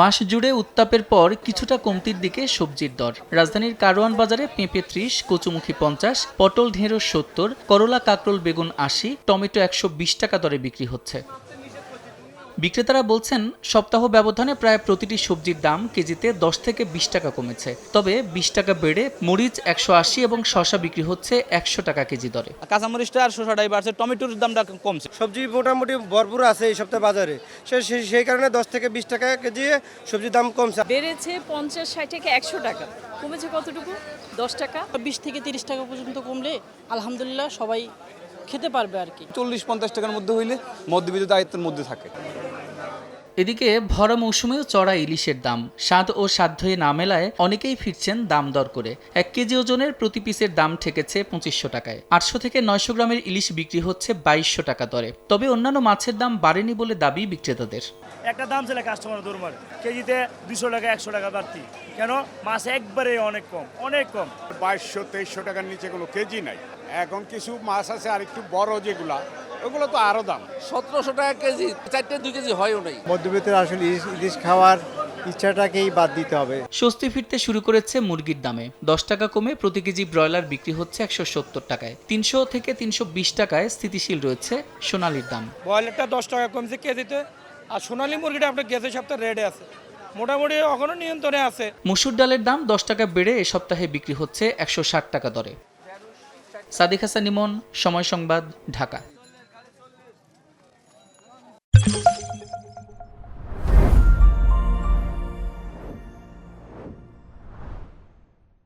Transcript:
মাস জুড়ে উত্তাপের পর কিছুটা কমতির দিকে সবজির দর। রাজধানীর কারোয়ান বাজারে পেঁপে ত্রিশ, কচুমুখী পঞ্চাশ, পটল ঢেঁড়স সত্তর, করলা কাকরোল বেগুন আশি, টমেটো একশো বিশ টাকা দরে বিক্রি হচ্ছে। বিক্রেতারা বলছেন সপ্তাহ ব্যবধানে প্রায় প্রতিটি সবজির দাম কেজিতে দশ থেকে বিশ টাকা কমেছে। তবে বিশ টাকা বেড়ে মরিচ একশো আশি এবং শশা বিক্রি হচ্ছে একশো টাকা কেজি দরে। কাঁচামরিচটা আর শসাটাই বাড়ছে টমেটোর দামটা কমছে। সবজি মোটামুটি ভরপুর আছে এই সপ্তাহে বাজারে। সে সে- সেই কারণে দশ থেকে বিশ টাকা কেজি সবজির দাম কমছে। বেড়েছে পঞ্চাশ ষাট থেকে একশো টাকা। কমেছে কতটুকু? দশ টাকা। বিশ থেকে তিরিশ টাকা পর্যন্ত কমলে আলহামদুলিল্লাহ সবাই খেতে পারবে আর কি। চল্লিশ পঞ্চাশ টাকার মধ্যে হইলে মধ্যবিত্ত দায়িত্বের মধ্যে থাকে। এদিকে ভরা মৌসুমেও চড়া ইলিশের দাম। স্বাদ ও সাধ্যে না মেলায় অনেকেই ফিরছেন দাম দর করে। এক কেজি ওজনের প্রতি পিসের দাম ঠেকেছে পঁচিশশো টাকায়। আটশো থেকে নয়শো গ্রামের ইলিশ বিক্রি হচ্ছে বাইশশো টাকা দরে। তবে অন্যান্য মাছের দাম বাড়েনি বলে দাবি বিক্রেতাদের। একটা দাম ছিল কাস্টমার দরবার কেজিতে দুশো টাকা একশো টাকা বাড়তি। কেন? মাছ একবারে অনেক কম অনেক কম। বাইশশো তেইশশো টাকার নিচে কোনো কেজি নাই। এখন কিছু মাছ আছে আর একটু বড় যেগুলা ওগুলো তো আরও দাম। সতেরোশো টাকা কেজি চারটে দুই কেজি হয়ও নাই। মধ্যবিত্তের আসলে ইলিশ- ইলিশ খাওয়ার ইচ্ছাটাকেই বাদ দিতে হবে। স্বস্তি ফিরতে শুরু করেছে মুরগির দামে। দশ টাকা কমে প্রতি কেজি ব্রয়লার বিক্রি হচ্ছে একশো সত্তর টাকায়। তিনশো থেকে তিনশো বিশ টাকায় স্থিতিশীল রয়েছে সোনালির দাম। ব্রয়লারটা দশ টাকা কমছে কেজিতে। আর সোনালী মুরগিটা আপনার গেছে সপ্তাহে রেডে আছে। মোটামুটি এখনও নিয়ন্ত্রণে আছে। মুসুর ডালের দাম দশ টাকা বেড়ে এ সপ্তাহে বিক্রি হচ্ছে একশো ষাট টাকা দরে। সাদিক হাসান ইমন সময় সংবাদ ঢাকা।